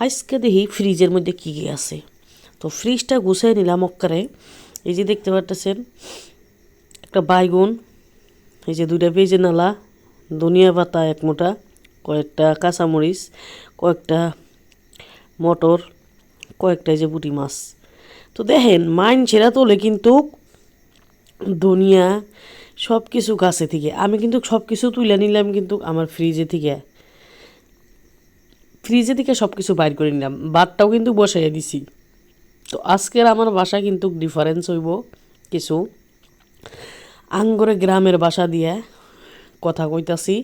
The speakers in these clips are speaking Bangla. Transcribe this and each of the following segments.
আজকে দেখি ফ্রিজের মধ্যে কী কী আছে। তো ফ্রিজটা গুছিয়ে নিলাম অক্কারে। এই যে দেখতে পারতেছেন, একটা বাইগুন, এই যে দুইটা বেজে নালা, ধনিয়া পাতা এক মোটা, কয়েকটা কাঁচামরিচ, কয়েকটা মটর, কয়েকটা যে বুটি মাছ। তো দেখেন, মাইন ছেঁড়া তোলে কিন্তু ধনিয়া সব কিছু গাছে থেকে। আমি কিন্তু সব কিছু তুলে নিলাম কিন্তু আমার ফ্রিজে থেকে। ফ্রিজে থেকে সব কিছু বাইর করে নিলাম। ভাতটাও কিন্তু বসাইয়া দিছি। তো আজকের আমার বাসা কিন্তু ডিফারেন্স হইব কিছু। আঙ্গরে গ্রামের বাসা দিয়ে কথা কইতাছি।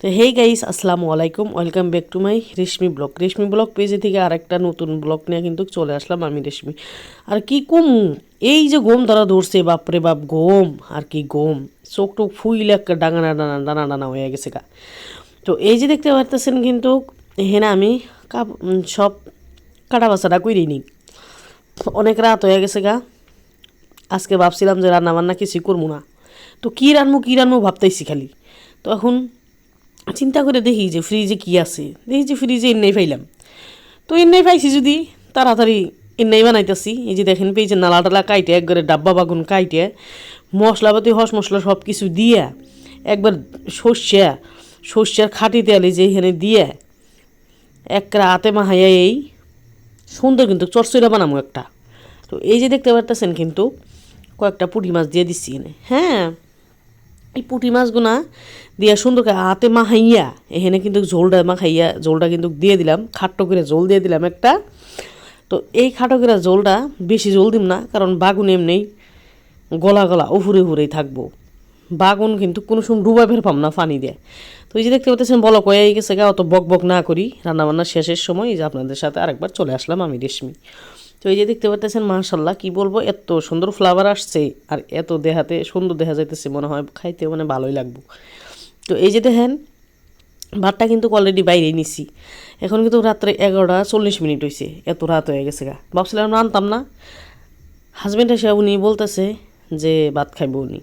তো হেই গাইস আসসালামু আলাইকুম। Welcome back to my Reshmi blog Reshmi blog পেজে থেকে আরেকটা নতুন ব্লগ নিয়ে কিন্তু চলে আসলাম আমি রেশমি আর কি কম? এই যে গম তারা ধরছে, বাপরে বাপ গম আর কি গম চোখ টোক ফুইলে একটা ডাঙা ডানা ডানা ডানা হয়ে গেছে গা। তো এই যে দেখতে পারতেছেন কিন্তু এখানে আমি কাপ সব কাটা বাসাটা কইরি নি অনেক রাত হয়ে গেছে গা। আজকে ভাবছিলাম যে রান্না বান্না কিছুই করব না। তো কী রান্নবো কী রান্নবো ভাবতেইছি খালি। তো এখন চিন্তা করে দেখি যে ফ্রিজে কী আছে। দেখি যে ফ্রিজে এন্নাই পাইলাম। তো এন্নাই পাইছি যদি, তাড়াতাড়ি এন্নাই বানাইতেছি। এই যে দেখেন পেয়েছে নালা টালা কাইটে, একবারে ডাব্বা বাগুন কাইটে। মশলাপাতি, হস মশলা সব কিছু দিয়ে, একবার সর্ষে, সর্ষের খাটি তেল যে এখানে দিয়ে এক রাতে মাহাইয়া এই সুন্দর কিন্তু চরচইরা বানামো একটা। তো এই যে দেখতে পারতেছেন কিন্তু কয়েকটা পুঁটি মাছ দিয়ে দিচ্ছি এখানে হ্যাঁ এই পুঁটি মাছগুনা দিয়া সুন্দর করে হাতে মাখাইয়া, এখানে কিন্তু ঝোলটা মাখাইয়া, ঝোলটা কিন্তু দিয়ে দিলাম, খাট্টো করে ঝোল দিয়ে দিলাম একটা। তো এই খাটো করে ঝোলটা বেশি ঝোল দিম না, কারণ বাগুন এমনি গলা গলা উফুরে উফুরেই থাকব। বাগুন কিন্তু কোনো সময় ডুবা ফের পাম না পানি দিয়ে। তো এই যে দেখতে পাচ্ছেন বলো কয়ে গেছে গা, অত বক বক না করি। রান্নাবান্না শেষের সময় এই যে আপনাদের সাথে আরেকবার চলে আসলাম আমি, রেশমি। তো এই যে দেখতে পাচ্ছেন মাশাল্লাহ কি বলব, এত সুন্দর ফ্লাভার আসছে আর এত দেহাতে, সুন্দর দেখা যাইতেছে, মনে হয় খাইতে মানে ভালোই লাগবো। তো এই যে দেখেন, ভাতটা কিন্তু অলরেডি বাইরে নিছি। এখন কিন্তু রাত্রে এগারোটা চল্লিশ মিনিট হয়েছে এত রাত হয়ে গেছে গা। ভাবছিলাম আনতাম না। হাজব্যান্ড এসে উনি বলতেছে যে, ভাত খাইব উনি।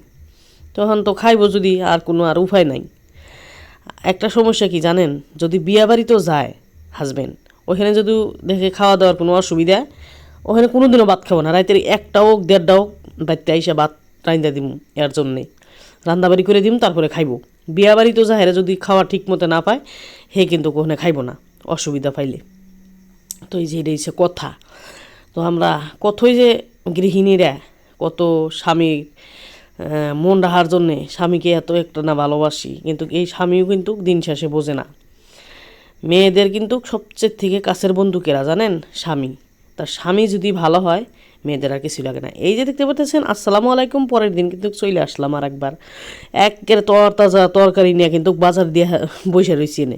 তখন তো খাইবো যদি আর কোনো আর উপায় নাই। একটা সমস্যা কি জানেন? যদি বিয়া বাড়িতেও যায় হাজব্যান্ড ওখানে যদি দেখে খাওয়া দাওয়ার কোনো অসুবিধা, ওখানে কোনো দিনও ভাত খাব না। রাতের একটা হোক, দেড়টা হোক বাড়িতে আইসা ভাত রাইন্দা দিম এর জন্যে। রান্দাবাড়ি করে দিম, তারপরে খাইবো। বিয়া বাড়িতেও যায় হেরা যদি খাওয়া ঠিক মতো না পায়, হে কিন্তু ওখানে খাইবো না, অসুবিধা পাইলে। তো এই যে এটা কথা। তো আমরা কতই যে গৃহিণীরা, কত স্বামীর মন রাখার জন্যে স্বামীকে এত একটা না ভালোবাসি, কিন্তু এই স্বামীও কিন্তু দিন শেষে বোঝে না। মেয়েদের কিন্তু সবচেয়ে থেকে কাছের বন্ধু কেরা জানেন? স্বামী। তার স্বামী যদি ভালো হয়, মেয়েদের আর কিছু লাগে না। এই যে দেখতে পাচ্ছেন, আসসালামু আলাইকুম, পরের দিন কিন্তু চলে আসলাম আর একবার একের তর তাজা তরকারি নিয়ে কিন্তু বাজার দিয়ে বসে রয়েছি এনে।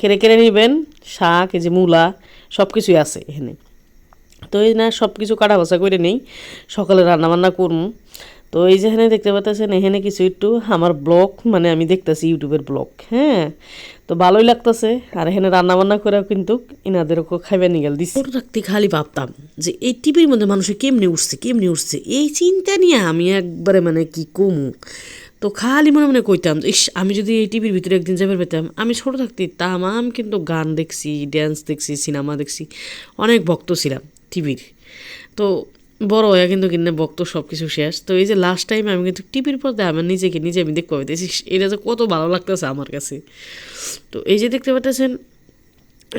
কেড়ে কেড়ে নেবেন, শাক, এই যে মূলা সব কিছুই আছে এখানে। তো এই না সব কিছু কাটা বাছা করে নেই, সকালে রান্না বান্না করব তো এই যে এখানে দেখতে পাচ্ছেন এখানে কিছু একটু আমার ব্লগ মানে আমি দেখতেছি ইউটিউবের ব্লগ হ্যাঁ? তো ভালোই লাগতেছে, আর এখানে রান্না বান্না করে কিন্তু ইনাদেরকে খাইবে নিগেল দিচ্ছি ছোটো থাকতে খালি ভাবতাম যে এই টিভির মধ্যে মানুষে কেমনি উঠছে কেমনি উঠছে, এই চিন্তা নিয়ে আমি একবারে মানে কি কমু? তো খালি মনে মনে কইতাম ইস, আমি যদি এই টিভির ভিতরে একদিন যাবার পেতাম আমি ছোটো থাকতে তামাম কিন্তু গান দেখছি ড্যান্স দেখছি সিনেমা দেখছি, অনেক ভক্ত ছিলাম টিভির। তো বড় হয়ে কিন্তু কিনে বক্ত সব কিছু শেষ। তো এই যে লাস্ট টাইম আমি কিন্তু টিভির পর্দায় আমার নিজেকে নিজে আমি দেখতে পাইতেছি, এটা যে কত ভালো লাগতেছে আমার কাছে। তো এই যে দেখতে পাচ্ছেন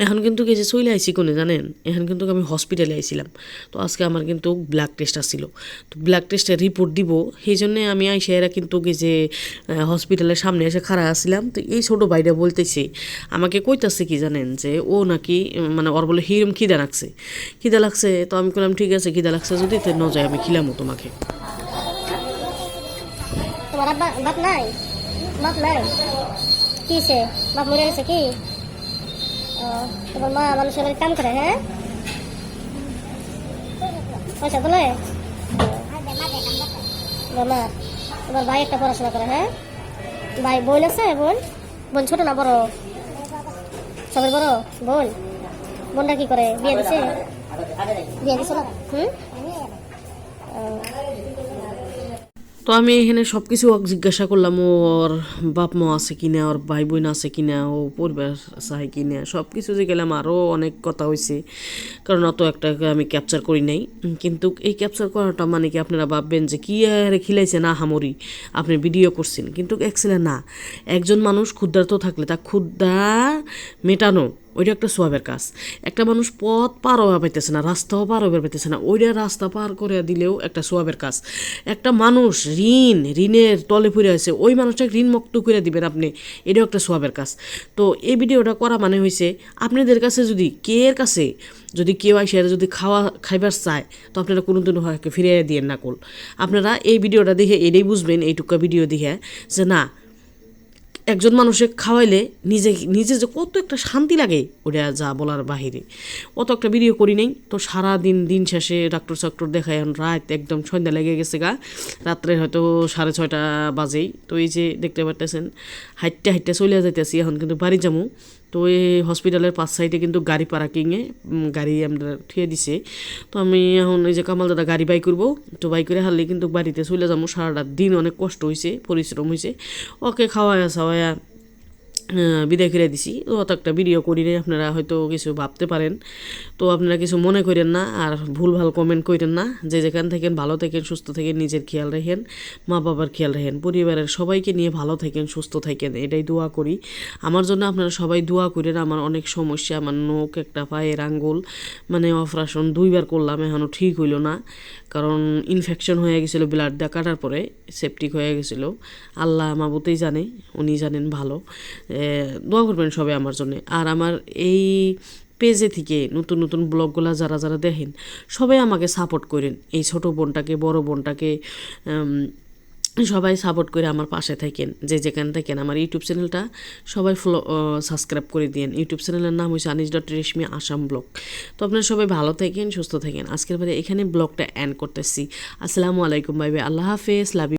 এখন কিন্তু এই যে চলে আইসি কোনে জানেন? এখন কিন্তু আমি হসপিটালে আইছিলাম। তো আজকে আমার কিন্তু ব্লাড টেস্ট আসছিল তো ব্লাড টেস্টের রিপোর্ট দিব। সেই জন্যে আমি আইসে এরা কিন্তু এই যে হসপিটালের সামনে এসে খাড়া আসছিলাম তো এই ছোটো ভাইটা বলতেছে, আমাকে কইতাছে কি জানেন যে, ও নাকি মানে ওর বলে হিরম খিদা লাগছে। খিদা লাগছে, তো আমি বললাম ঠিক আছে, খিদা লাগছে যদি, তো ন যায় আমি খিলামো তোমাকে। তোমার বাপ নাই? বাপ নাই? কি সে বাপ মরে গেছে কি? তোমার মা মানুষের বাড়ি কাম করে হ্যাঁ? পয়সা তোলে? মা তোমার ভাই একটা পড়াশোনা করে হ্যাঁ? ভাই বোন আছে, বোন? বোন ছোট না বড়? সবাই বড়? বোন? বোনটা কি করে, বিয়ে দিছে? বিয়ে দিছে না? হুম ও, তো আমি এখানে সব কিছু জিজ্ঞাসা করলাম ওর বাপ মা আছে কিনা, ওর ভাই বোন আছে কিনা, ও পরিবার চাই কিনা? সব কিছু যে গেলাম আরও অনেক কথা হয়েছে কারণ অত একটা আমি ক্যাপচার করি নাই। কিন্তু এই ক্যাপচার করাটা মানে কি আপনারা ভাববেন যে কী আরে খিলাইছে? না, হামরি, আপনি ভিডিও করছেন। কিন্তু অ্যাকচুয়ালি না, একজন মানুষ ক্ষুদ্রার্ত থাকলে, তা ক্ষুদ্রা মেটানো ওইটা একটা সোয়াবের কাজ। একটা মানুষ পথ পার হওয়া পাইতেছে না, রাস্তাও পার হওয়া পাইতেছে না, ওইটা রাস্তা পার করে দিলেও একটা সোয়াবের কাজ। একটা মানুষ ঋণ, ঋণের তলে পড়ে আছে, ওই মানুষটাকে ঋণ মুক্ত করে দিবেন আপনি, এটাও একটা সোয়াবের কাজ। তো এই ভিডিওটা করা মানে হয়েছে আপনাদের কাছে যদি, কে এর কাছে, যদি কেউ আসে যদি খাওয়া, খাইবার চায়, তো আপনারা কোনো দিন হয় ফিরিয়ে দিয়ে না কল। আপনারা এই ভিডিওটা দেখে এটাই বুঝবেন, এইটুকা ভিডিও দেখে যে না একজন মানুষে খাওয়াইলে নিজে নিজে যে কত একটা শান্তি লাগে ওটা যা বলার বাহিরে। অত একটা ভিডিও করি নেই, তো সারা দিন দিন শেষে ডাক্তার চাক্টর দেখায় এখন রাত একদম সন্ধ্যা লেগে গেছে গা। রাত্রে হয়তো সাড়ে ছয়টা বাজেই। তো এই যে দেখতে পারতেছেন, হাইটটা হাইটটা চলে যাইতেছি, এখন কিন্তু বাড়ি যাব তো এই হসপিটালের পাঁচ সাইডে কিন্তু গাড়ি পার্কিংয়ে গাড়ি আমরা ঠিয়ে দিছে। তো আমি এখন এই যে কামাল দাদা গাড়ি বাই করব তো বাই করে হারলে কিন্তু বাড়িতে চলে যাব সারাটা দিন অনেক কষ্ট হয়েছে পরিশ্রম হয়েছে ওকে খাওয়ায়া আহ, বিদায় করে দিছি। তো অত একটা ভিডিও করি নাই আপনারা হয়তো কিছু ভাবতে পারেন। তো আপনারা কিছু মনে করেন না, আর ভুল ভালো কমেন্ট করেন না। যে যেখান থাকেন ভালো থাকেন, সুস্থ থাকেন, নিজের খেয়াল রাখেন, মা বাবার খেয়াল রাখেন। পরিবারের সবাইকে নিয়ে ভালো থাকেন, সুস্থ থাকেন, এটাই দোয়া করি। আমার জন্য আপনারা সবাই দোয়া করেন, আমার অনেক সমস্যা, আমার নোক একটা পায়ের আঙ্গুল মানে অপারেশন দুইবার করলাম এখনও ঠিক হইল না। কারণ ইনফেকশন হয়ে গেছিল ব্লাড দিয়ে কাটার পরে সেপটিক হয়ে গেছিল। আল্লাহ মাবুতেই জানে, উনি জানেন ভালো। দোয়া করবেন সবাই আমার জন্য। আর আমার এই পেজে থেকে নতুন নতুন ব্লগগুলো যারা যারা দেখেন, সবাই আমাকে সাপোর্ট করেন। এই ছোট বোনটাকে, বড় বোনটাকে সবাই সাপোর্ট করে আমার পাশে থাকেন। যে যেখানে থাকেন, আমার ইউটিউব চ্যানেলটা সবাই ফলো সাবস্ক্রাইব করে দিন ইউটিউব চ্যানেলের নাম হচ্ছে আনিস ডট রেশমি আসাম ব্লগ। তো আপনারা সবাই ভালো থাকেন, সুস্থ থাকেন। আজকের বারে এখানে ব্লগটা এন্ড করতেছি। আসসালামু আলাইকুম বাই বাই আল্লাহ হাফেজ লাভ